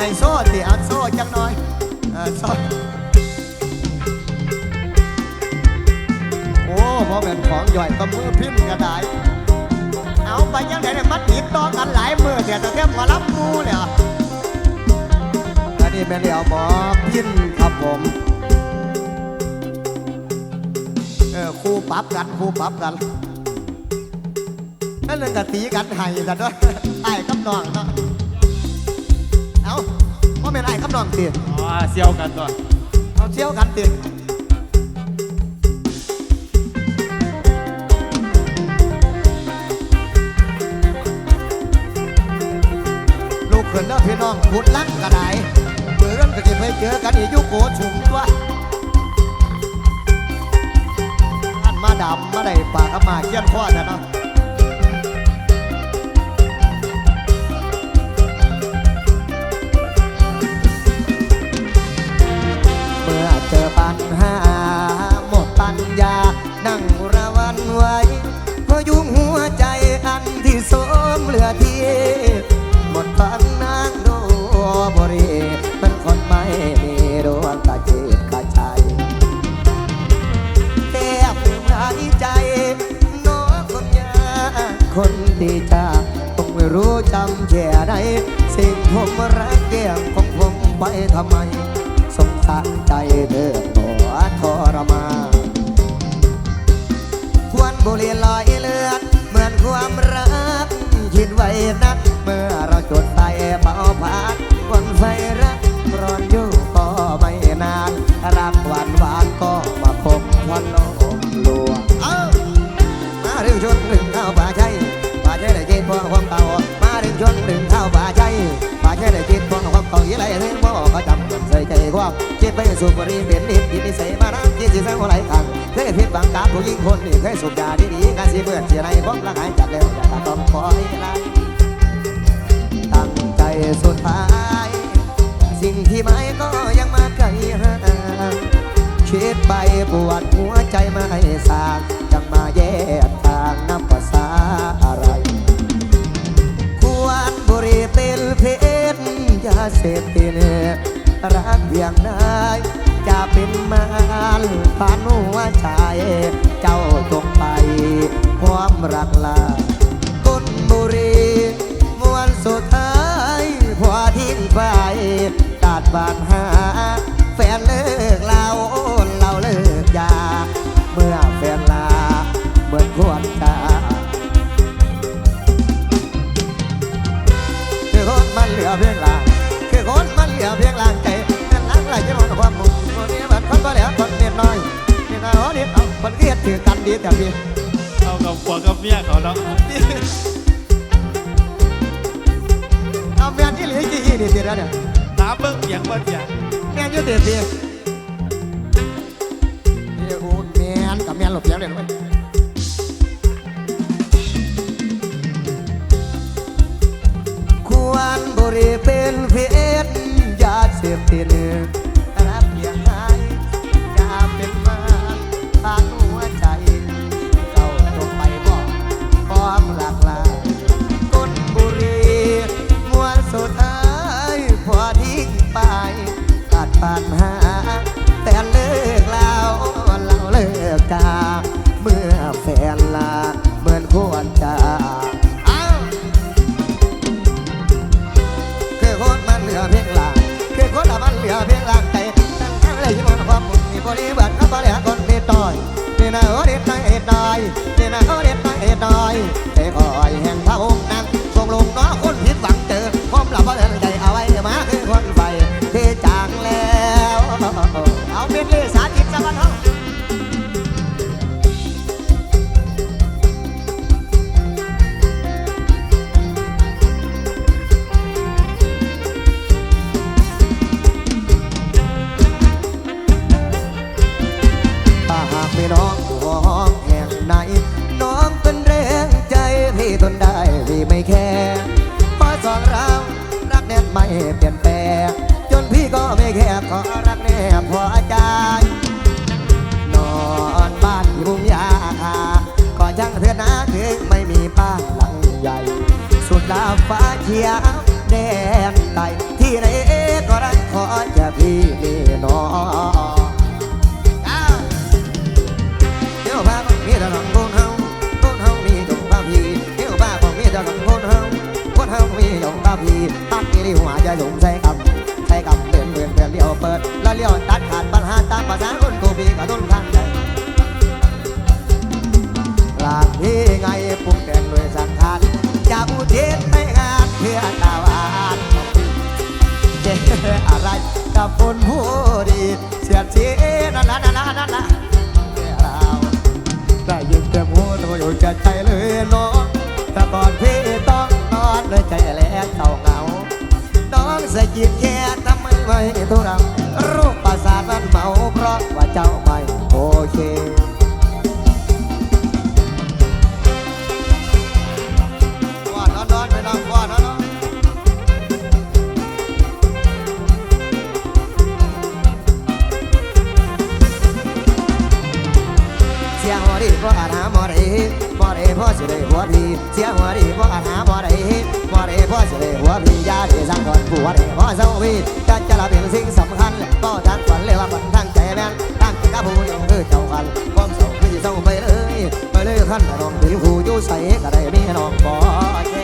ให้โซ่ติอัดโซ่จังหน่อยโซ่โอ้พอเป็นของย่อยตะมือพิมพ์กระไดเอาไปยังไหนเนี่ยมัดติดต่อกันหลายมือเดี๋ยวจะเทียบมารับมูเนี่ยอันนี้แม่นเดียวหมอพินครับผมเออคู่ปรับกันคู่ปรับกันนั่นเรื่องกะตีกันไห้กันด้วยไอ้กับน้องเนาะ นไอ้กับน้องตีอ๋อเซียวกันตัวเอาเชี่ยวกันตีลูกเขินแล้วพี่น้องพุดลักกระไดเบื่อเรื่องก็จะไปเจอกันอีกอยุโกชุมตัวอันมาดำมาได้ปากกับมาเกี้ยนข้อแต่เนาะ เจอปัญหา หมดปัญญา นั่งระวันไว้เพราะยุ่งหัวใจอันที่สมเหลือที่หมดฝันนางดูบรีมันคนไม่มีดวงตาจิตกาใจแก้ปลืมหายใจน้อคนยากคนดีจ้าต้องไม่รู้จำแค่ไหนสิ่งผมรักแก้มของผมไปทำไม สงสารใจเธอตัวทรมาควันบุหรี่ลอยเลือด เหมือนความรักคิดไว้นัก เมื่อเราจดไฟเผาพักวันไฟรักร้อนอยู่ก็ไม่นาน รักหวานหวานก็มาพบควันลมลวงเอามาเรื่องชนหนึ่งเข้าป่าชัยป่าชัยได้กินพวกความเก่ามาเรื่องชนหนึ่งเข้าป่าชัยป่าชัยได้กินพวกความเก่ายี่ไรเรื่อง ความคิดไปสูบบุหรี่เป็นนิดยินนิสัยมาน้ำยินสิแสงหัวไหลขังเคยผิดบังกับผู้หญิงคนนี้เคยสูบยาดีๆการสิเมื่อเสียไรพบละหายจากเร็วแต่ต้องคอยล่ตั้งใจสุดท้าย สิ่งที่ไม่ก็ยังมาไกลห่างคิดไปปวดหัวใจไม่สางจังมาแยกทางนับภาษาอะไร ควรบุรีเป็นเพชรยาเสพติด รักเพียงใดจะเป็นมารผ่านหัวใจ เจ้าจงไป ความรักลาก้นบุรีมวนสุดท้ายพอทิ้งไปตัดบาดหา แฟนเลิกเราเราเลิกยาเมื่อ คนเกลียดถือกันดีแต่พี่เอากับผัวกับเมียเขาเนาะเอาแมนที่เหลือกี่ยี่ดีทีแล้วเนี่ยถามเบิ่งเสียงบ่เสียงแมนอยุ่เตียทีนี่โอ้แมนกับแมนหลบเสียงเลยนะเว้ยควรบริเป็นเพชรยาเสพติด ปัญหาแต่เลิกแล้วเราเลิกจาเมื่อแฟนลาเหมือนควรจะเอ้าคือคนมันเหลือเพียงหลังคือคนละมันเหลือเพียงหลังใจตั้งแต่เลยที่มันความมุ่งมีบริบัติก็บริหารคนเด็ดต่อยนี่นะโอเด็ดน้อยเอ็ดน้อยนี่นะโอเด็ดน้อยเอ็ดน้อย ไม่เปลี่ยนแปลงจนพี่ก็ไม่แค่ขอรักแน่พอใจนอนบ้านมุมยาคาก็ช่างเธอนะถึงไม่มีป้าหลังใหญ่ สุดลาฟ้าเขียว ที่นี่หัวใจกับใส่กับเดินเดินเดินเลี้ยวเปิดแล้วเลี้ยวตัดขาดปัญหาตามภาษาคนกูพี่กับต้นทางใจหลากที่ไงปรุงแต่งด้วยสังขารจะอุทิศไม่งานเพื่อตาวานเจออะไรกับคนผู้ดีเสียดสีนั่นนั่นละนั่นละเราได้ยินแต่พูดว่าอยู่จะใจเลยน้องแต่ก่อนพี่ สะกิดแค่ทำไมไม่ทุเรารูปประสาทนั้นเมาเพราะว่าเจ้าไม่โอเคก่อนนอนๆไปนอนก่อนนอนเสียหัวดีก็อาหาบ่ได้บ่ได้พ่อสิได้หัวพี่เสียหัวดีก็อาหาบ่ได้ บ่ได้พ่อสิได้หัวพี่อยาได้สร้างคนผัวได้พ่อเศร้าพี่จะจะละเป็นสิ่งสำคัญก็ทักฝันเลยว่าฝันทางใจแม่นตั้งใจกับผู้ยังคือเจ้ากันความเศร้าคือเศร้าไปเลยไปเลยขั้นน้องถึงผู้อยู่ใส่ก็ได้มีน้องบ่แค่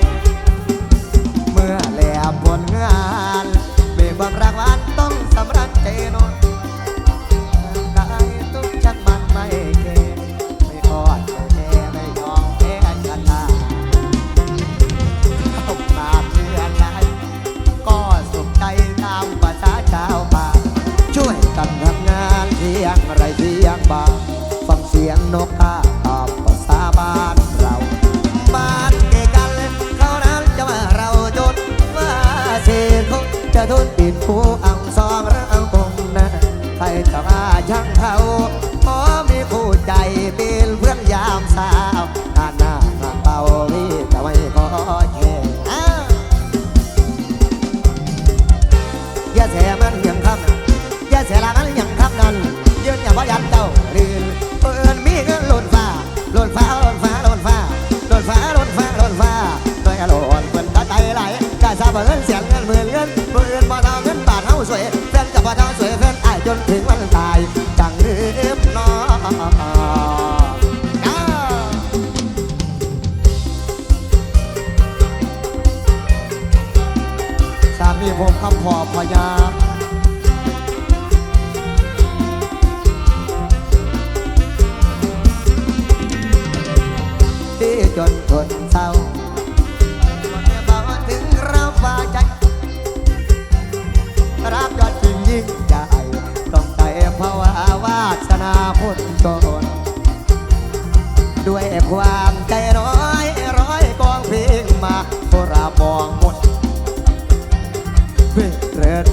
เมื่อแลบผลงานเบิกความรักหวานต้องสำรักใจนอนามีผมคำพอพยามที่จนคนเศร้าวันนี้บอกว่าถึงเราฝ่าใจรับยอดจริงยิ่งใหญ่ต้องใจเพราวาวาสนาพ้นจนด้วยความใจ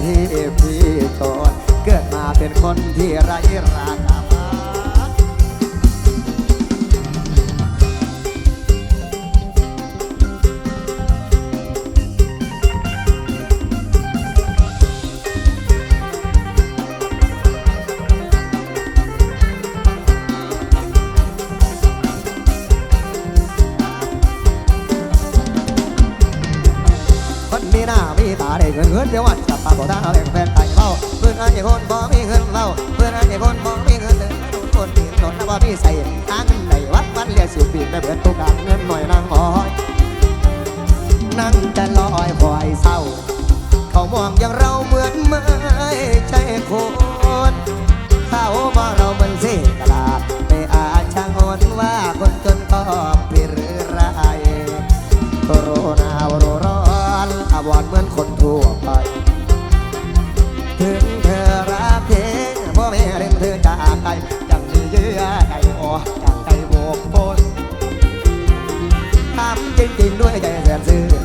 ที่พี่จนเกิดมาเป็นคนที่ไร้ราคาคนมีหน้ามีตาได้เงินเงินเดี๋ยววัน จับปากบอกทางเอาแบ่งแฟนไก่เมาเพื่อนอันยี่คนบ่มีเงินเฝ้าเพื่อนอันยี่คนบ่มีเงินเลยทุกคนมีหนนนะบ่มีใส่ทางในวัดวันเรียกสิบปีไม่เบิดตุกกาเงินหน่อยนางหอ ๆ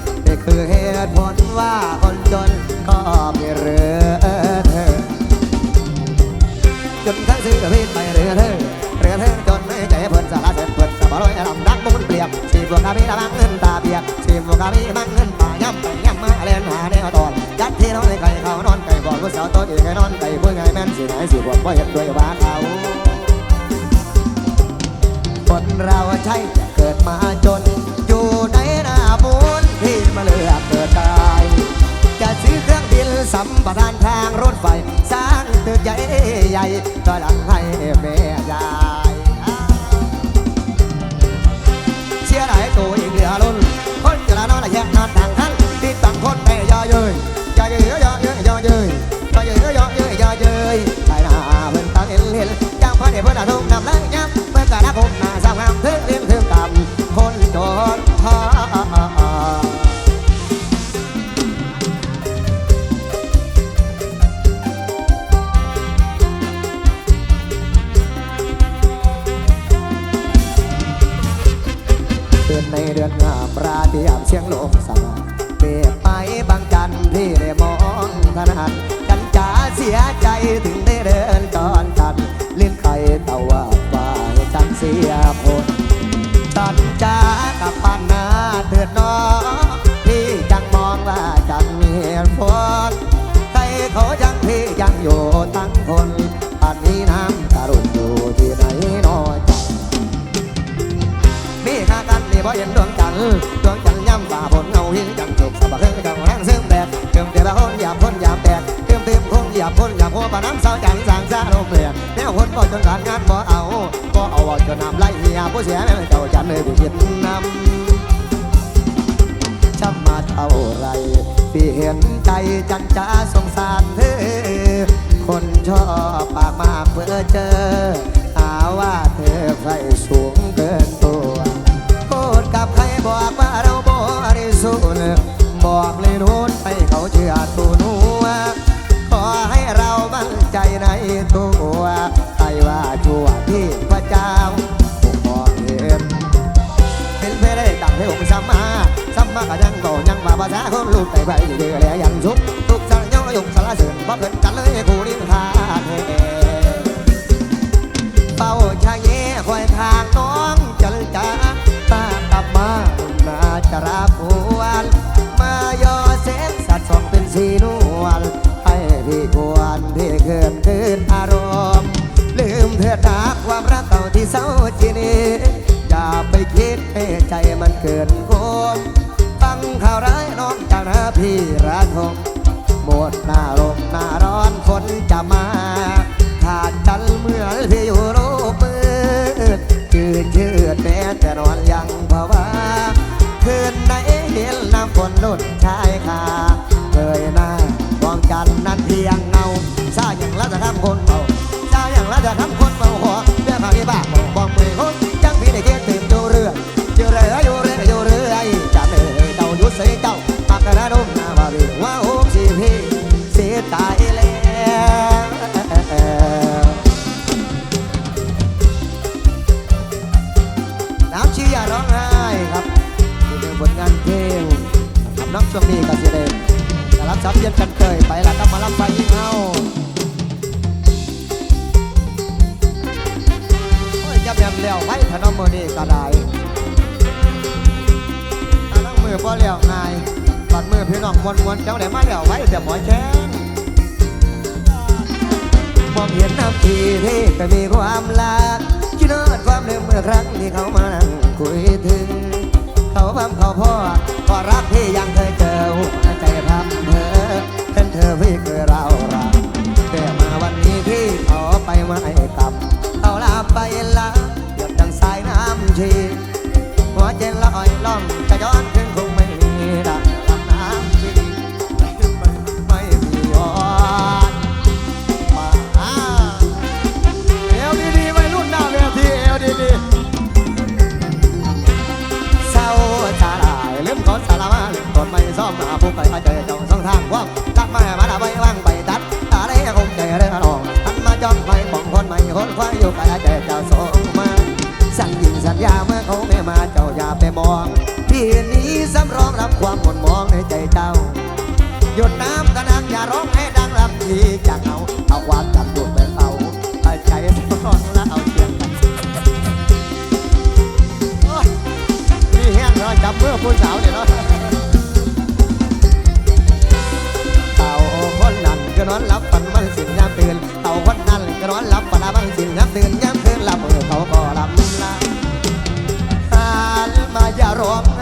ำเมื่อกะนะผมหน้าสาวงามถึงเลี้ยงถึงกำคนจนทาเดือนในเดือนงามราเทียมเสียงลมสมาเปรียบไปบางจันทร์ที่ได้มองถนัดกันจ๋าเสียใจถึง คนหยาบคนหยาบหัวปะน้ำสาวจันทร์สางซาลมเลียนแนวคนบ่จนการงานบ่เอาบ่เอาเอาจนน้ำไหลเหียผู้เสียแม่เจ้าจันทร์เลยผู้คิดนำช้ำมาเท่าไรพี่เห็นใจจันจ้าสงสารเธอคนชอบปากมากเพื่อเจอหาว่าเธอไฟสูงเกินตัวพูดกับใครบอกว่าเราบริสุทธิ์บอกเลยนู้นให้เขาเชื่อตัว เพได้ดังให้ผมมาซ้ำมาก็ยังโตยังมาภาษาคนลูกไปไปเดือแล้วยังสุขทุกสารย่องยุกสารเสื่อมบ่เกินกันเลยคู่ลิ้นทาเทเฝ้าชะเย่คอยทางน้องจันจ้าตากลับมามาจะรับหวนมายอเส้นสัดส่องเป็นสีนวลให้พี่ควรพี่เกินคืนอารมณ์ลืมเถิดนาความรักเก่าที่เศร้าจีนี้ ไปคิดให้ใจมันเกินโกมฟังข่าวร้ายน้องจากนาพี่ระทมหมดหน้าลมหน้าร้อนฝนจะมา ขาดจันเหมือนที่อยู่รูปมืดจืดชืดแม้แต่นอนยังภาวะคืนไหนเห็นน้ำฝนลุดชายคาเคยหน้ามองจันนั้นเพียงเงาซาอย่างละจะทำคน ช่วงนี้ก็สิเดงจะรับสับเย็นกันเคยไปล้วก็มารับไฟยิ่งเอาโอ้ยยับยันแล้วไว้ถนอมมือนี่ก็ได้ถ้าลังมือพอแล้วง่ายปัดมือพี่น้องมวนมวนๆเจ้าไหนมาแล้วไว้แต่หมอแจ้งมองเห็นน้ำทีที่ก็มีความรักคิดนอดความเดิมเมื่อครั้งที่เขามานั่งคุยถึง เขาพำเขาพ่อก็รักที่ยังเคยเจอ ปมองคนใหม่คนควายอยู่ไกลเจเจ้าส่งมา สั่งยิงสัญญาเมื่อเขาไม่มาเจ้าอย่าไปมอง ที่นี้สำรองรับความหม่นมองในใจเจ้า หยดน้ำกระนักอย่าร้องให้ดังลำทีจากเอาเอาความจำดูดไปเอาเอาใจร้องแล้วเอาเสียงกันโอ้ยนี่แห้งเราจับเมื่อผู้สาวเนี่ยเนาะเอาคนนั้นก็นอนหลับฝันมันสิ้นยามตื่นเอาคนนั้น ก็นอนหลับฝันมันสิ้นยามตื่นยามคืนหลับเออเขาก็หลับลาหันมาอย่ารอง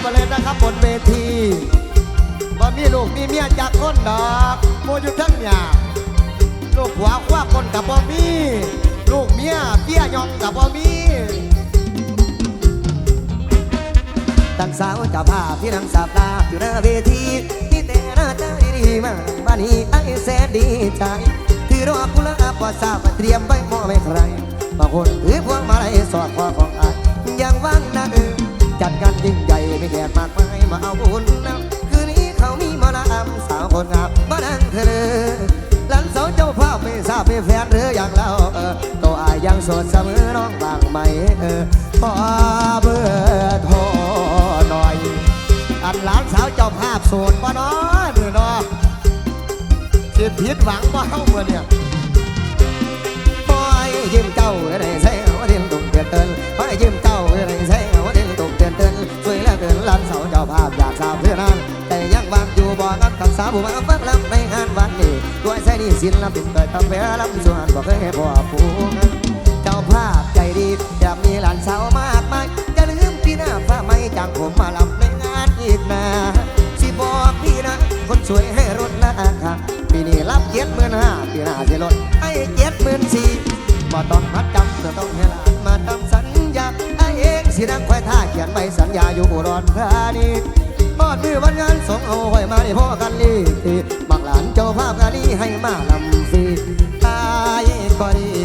ไปเลยนะครับบนเวทีบ่มีลูกมีเมียจากคนดอกโมอยู่ทั้งหยาลูกหัวคว้าคนกับบ่มี ลูกเมียเปี้ยยองกับบ่มีตั้งสาวจ้าภาพี่นั่งสับลาอยู่หน้าเวทีนี่แต่หน้าตาดีๆมาบ้านนี้ไอ้แสนดีใจที่รอกุหลาบว่าทราบว่าเตรียมไว้มอบให้ใครบางคนถือพวงมาลัยสอดคอของอายยังว่างนะเออ จัดกันยิ่งใหญ่ไม่แขกมากมายมาเอาบุญนะคืนนี้เขามีมาลำสาวคนงามมาดังเธอหลานสาวเจ้าภาพไม่ทราบไมีแฟนหรือยังแล้วเออตัวอายยังโสดเสมอน้องบางไหมเออขอเบอร์โทรหน่อย อันหลานสาวเจ้าภาพโสดปะเนาะเด้อเนาะสิผิดหวังบ่าเฮาเมื่อเนี่ยปล่อยยิ้มเจ้าอยได้ใส่หัวเด่นตุ่มเตือนเตือนปล่อยยิ้ม สาวเพื่อนนั้นแต่ยังวางอยู่บ่กับกับสาวผู้มาฟังลำในงานวันนี้ตัวยใส่นี่ศิลปินเปิดตำแหน่ลำส่วนบ่เคยให้พ่อผู้เจ้าภาพใจดีอยากมีหลานสาวมากมายจะลืมพี่หน้าฟ้าไม่จ้างผมมาลำในงานอีกนะสิบอกพี่นะ คนสวยให้รถราคาปีนี้รับเจ็ดหมื่นห้าปีหน้าจะลดให้เจ็ดหมื่นสี่บ่ต้องมัดจำจะต้องให้หลานมาทำสัญญาไอ้เองสินั่งควายท่าเขียนใบสัญญาอยู่อุดรธานี บอดมือวันงานสองเอาไว้มาได้พ่อกันลีบักหลานเจ้าภาพงานนี้ให้มาลำฟรีตายก็ดี